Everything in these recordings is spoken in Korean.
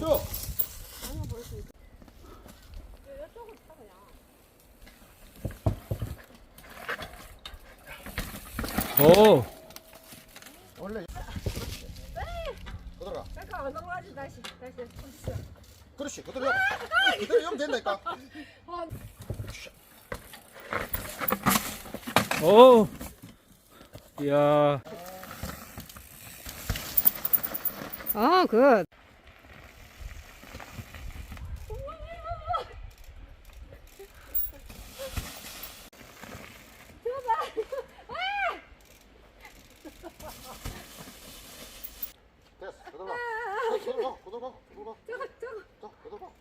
나이스. 오. 원래. 그들어가. 잠깐 안 넘어가지 다시 다시 손 그렇지. 그대로. 그대로 하면 된다니까. 오. 이야. 어, 굿. 됐어. 그대로 가. 가. 가. 가.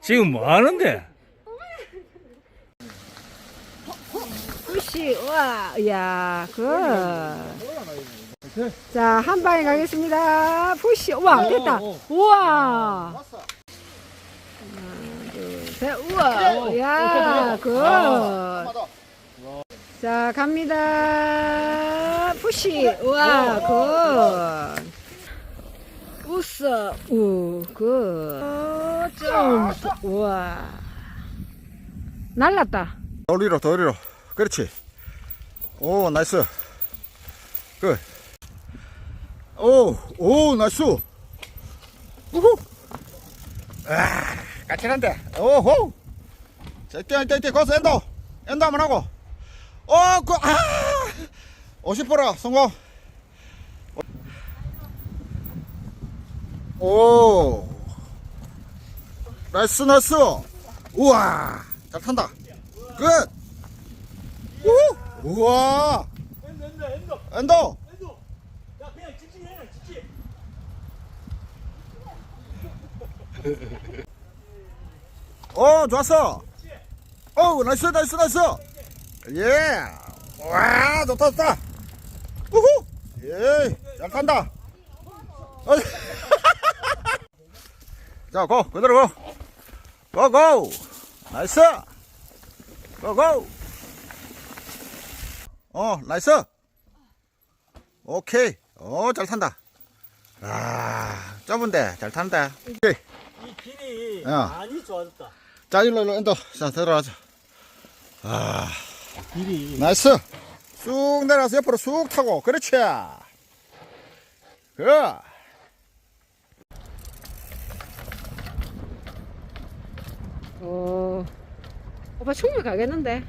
지금 뭐 하는데? 푸시, 와, 야, 굿. 자, 한 방에 가겠습니다. 푸시, 와, 됐다. 우와. 왔어. 둘, 셋, 우와. 야, 굿. 자, 갑니다. 푸시. 우와, 굿. 웃어. 우, 굿. 어, 좀. 우와. 날랐다. 더 올리로. 그렇지. 오, 나이스. 굿. 오, 오, 나이스. 우후. 아, 까칠한데. 오호. 이때, 이때, 거기서 엔더. 엔더 한번 하고. 어, 그, 아! 50%라, 성공. 오. 나이스, 나이스. 우와. 잘 탄다. 끝. 우후. 우와. 엔더. 어, 좋았어. 어우, 나이스, 나이스, 나이스. 예. 와, 좋다, 좋다. 우후. 예, 잘 탄다. 어. 자, 고, 그대로 고. 고, 고. 나이스. 고, 고. 어, 나이스. 오케이. 어, 잘 탄다. 아, 좁은데, 잘 탄다. 오케이. 이 길이 야. 많이 좋아졌다. 자, 일로, 일로, 엔더. 자, 들어가자. 아, 길이 나이스. 쑥 내려가서 옆으로 쑥 타고. 그렇지. 그. 오. 오빠 충분히 가겠는데?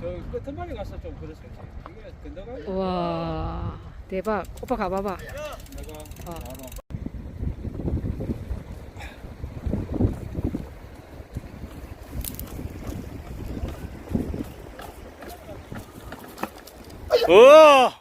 저 끝한 방에 가서 좀 그랬어요. 이게 건너가 우와. 대박. 오빠 가봐봐. 내가 우와!